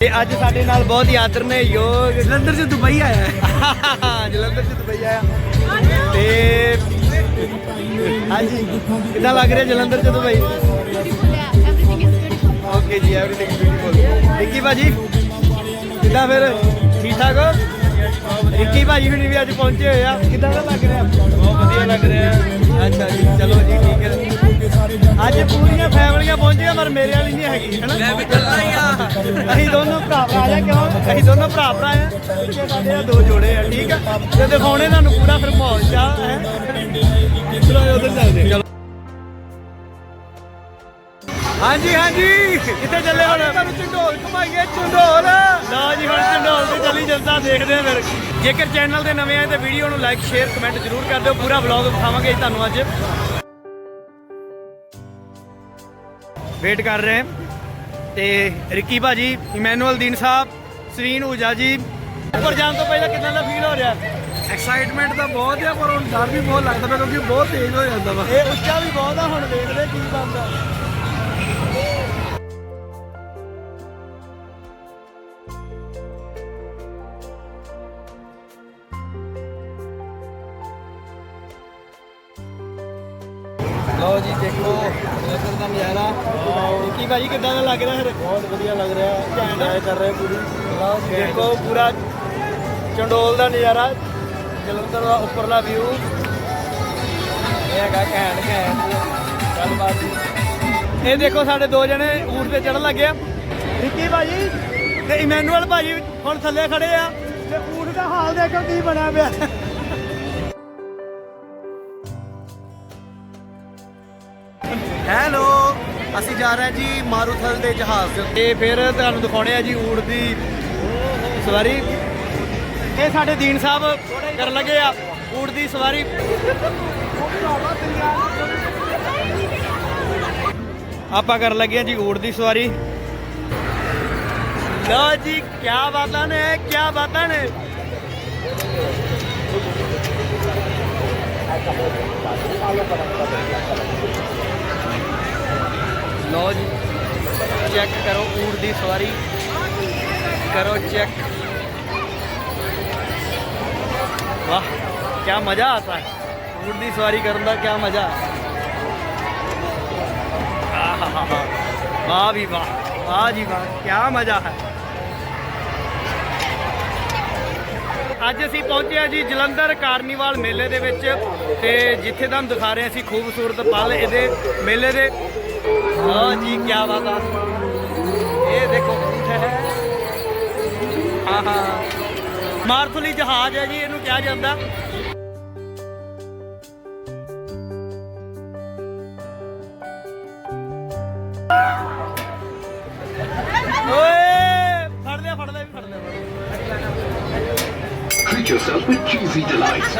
ਤੇ ਅੱਜ ਸਾਡੇ ਨਾਲ ਬਹੁਤ ਹੀ ਆਦਰ ਨੇ ਯੋਗ ਜਲੰਧਰ ਤੋਂ ਦੁਬਈ ਆਇਆ ਹੈ। ਜਲੰਧਰ ਚ ਦੁਬਈ ਆਇਆ। ਤੇ ਹਾਂਜੀ ਕਿੱਦਾਂ ਲੱਗ ਰਿਹਾ ਜਲੰਧਰ ਚ Dubai? Okay ji everything beautiful Ricky ਭਾਜੀ ਕਿੱਦਾਂ ਫਿਰ? ਠੀਕ ਠਾਕ ਹੋ? ਰਿੱਕੀ ਭਾਜੀ ਹੁਣੀ ਵੀ ਅੱਜ ਪਹੁੰਚੇ ਹੋਏ ਆ। ਕਿੱਦਾਂ ਦਾ ਲੱਗ ਰਿਹਾ? ਬਹੁਤ ਵਧੀਆ ਲੱਗ ਰਿਹਾ। ਅੱਛਾ ਜੀ ਚਲੋ ਜੀ ਠੀਕ। ਅੱਜ ਪੂਰੀਆਂ ਫੈਮਲੀਆਂ ਪਹੁੰਚੀਆਂ ਪਰ ਮੇਰੇ ਵਾਲੀ ਨਹੀਂ ਹੈਗੀ ਹੈਨਾ ਮੈਂ ਵੀ ਚੱਲਣਾ ਹੀ ਆ। ਅਸੀਂ ਦੋਨੋਂ ਭਰਾ ਭਰਾ ਆ ਕਿਉਂ? ਅਸੀਂ ਦੋਨੋਂ ਭਰਾ ਭਰਾ ਆ। ਪਿੱਛੇ ਸਾਡੇ ਆ ਦੋ ਜੋੜੇ ਆ ਠੀਕ ਆ? ਤੇ ਦਿਖਾਉਣੇ ਤੁਹਾਨੂੰ ਪੂਰਾ ਫਿਰ ਮਾਹੌਲ ਚਾ ਹੈ? ਚਲੋ ਉਧਰ ਚੱਲਦੇ ਚਲੋ ਹਾਂਜੀ ਹਾਂਜੀ। ਕਿੱਥੇ ਚੱਲੇ ਹੁਣ? ਤੁਹਾਨੂੰ ਚੰਡੋਲ ਘਮਾਈਏ ਚੰਡੋਲ ਲਓ ਜੀ ਹੁਣ ਚੰਡੋਲ ਤੇ ਚੱਲੀ ਜਨਤਾ ਦੇਖਦੇ ਆ ਫਿਰ। ਜੇਕਰ ਚੈਨਲ ਤੇ ਨਵੇਂ ਆਏ ਤੇ ਵੀਡੀਓ ਨੂੰ ਲਾਈਕ ਸ਼ੇਅਰ ਕਮੈਂਟ ਜ਼ਰੂਰ ਕਰ ਦਿਓ। ਪੂਰਾ ਵਲੌਗ ਵਿਖਾਵਾਂਗੇ ਜੀ ਤੁਹਾਨੂੰ ਅੱਜ। ਵੇਟ ਕਰ ਰਹੇ ਹਾਂ। ਤੇ ਰਿੱਕੀ ਭਾਜੀ ਇਮੈਨੂਅਲ ਦੀਨ ਸਾਹਿਬ ਸਵੀਨ ਊਜਾ ਜੀ। ਉੱਪਰ ਜਾਣ ਤੋਂ ਪਹਿਲਾਂ ਕਿੰਨਾ ਦਾ ਫੀਲ ਹੋ ਰਿਹਾ? ਐਕਸਾਈਟਮੈਂਟ ਤਾਂ ਬਹੁਤ ਆ ਪਰ ਹੁਣ ਡਰ ਵੀ ਬਹੁਤ ਲੱਗਦਾ ਪਿਆ ਕਿਉਂਕਿ ਬਹੁਤ ਤੇਜ਼ ਹੋ ਜਾਂਦਾ ਵਾ। ਇਹ ਉੱਚਾ ਵੀ ਬਹੁਤ ਆ ਹੁਣ। ਲਓ ਜੀ ਦੇਖੋ ਇਧਰ ਦਾ ਨਜ਼ਾਰਾ। ਕੀ ਭਾਜੀ ਕਿੱਦਾਂ ਦਾ ਲੱਗ ਰਿਹਾ ਫਿਰ? ਬਹੁਤ ਵਧੀਆ ਲੱਗ ਰਿਹਾ। ਇੰਜੋਏ ਕਰ ਰਹੇ ਪੂਰੀ। ਲਓ ਜੀ ਦੇਖੋ ਪੂਰਾ ਚੰਡੋਲ ਦਾ ਨਜ਼ਾਰਾ। ਜਲੰਧਰ ਦਾ ਉੱਪਰਲਾ ਵਿਊ ਇਹ ਹੈਗਾ ਘੈਂਟ ਘੈਂਟ। ਗੱਲਬਾਤ ਇਹ ਦੇਖੋ ਸਾਡੇ ਦੋ ਜਣੇ ਊਠ ਤੇ ਚੜਨ ਲੱਗੇ ਆ। ਰਿੱਕੀ ਭਾਜੀ ਤੇ ਇਮੈਨੂਅਲ ਭਾਜੀ ਹੁਣ ਥੱਲੇ ਖੜੇ ਆ। ਤੇ ਊਠ ਦਾ ਹਾਲ ਦੇਖੋ ਕੀ ਬਣਿਆ ਪਿਆ। ਹੈਲੋ, ਅਸੀਂ ਜਾ ਰਹੇ ਹਾਂ ਜੀ ਮਾਰੂਥਲ ਦੇ ਜਹਾਜ਼। ਦੇ ਤੇ ਫਿਰ ਤੁਹਾਨੂੰ ਦਿਖਾਉਣੇ ਆ ਜੀ ਊੜ ਦੀ ਸਵਾਰੀ। ਇਹ ਸਾਡੇ ਦੀਨ ਸਾਹਿਬ ਕਰਨ ਲੱਗੇ ਆ ਊਠ ਦੀ ਸਵਾਰੀ। ਆਪਾਂ ਕਰਨ ਲੱਗੇ ਆ ਜੀ ਊੜ ਦੀ ਸਵਾਰੀ। ਲਓ ਜੀ ਕੀ ਬਾਤਾਂ ਨੇ ਕੀ ਬਾਤਾਂ ਨੇ। ਲਓ ਜੀ ਚੈੱਕ ਕਰੋ ਊਠ ਦੀ ਸਵਾਰੀ। ਕਰੋ ਚੈੱਕ ਵਾਹ ਕੀ ਮਜ਼ਾ ਆਤਾ। ਹੈ ਊਠ ਦੀ ਸਵਾਰੀ ਕਰਨ ਦਾ ਕੀ ਮਜ਼ਾ। ਆਹਾਹਾ ਵਾਹ ਵੀ ਵਾਹ ਵਾਹ ਜੀ ਵਾਹ ਕੀ ਮਜ਼ਾ ਹੈ। ਅੱਜ ਅਸੀਂ ਪਹੁੰਚੇ ਹਾਂ ਜੀ ਜਲੰਧਰ ਕਾਰਨੀਵਾਲ ਮੇਲੇ ਦੇ ਵਿੱਚ ਤੇ ਜਿੱਥੇ ਤੁਹਾਨੂੰ ਦਿਖਾ ਰਹੇ ਹਾਂ ਅਸੀਂ ਖੂਬਸੂਰਤ ਪਲ ਇਹਦੇ ਮੇਲੇ ਦੇ। ਹਾਂ ਜੀ ਕੀ ਬਾਤ ਆ। ਇਹ ਦੇਖੋ ਊਠ ਹੈ। ਮਾਰਥਲੀ ਜਹਾਜ਼ ਹੈ ਜੀ, ਇਹਨੂੰ ਕਿਹਾ ਜਾਂਦਾ। ਓਏ, ਫੜ ਲਿਆ ਫੜ ਲਿਆ ਵੀ ਫੜ ਲਿਆ। Treat yourself with cheesy delights.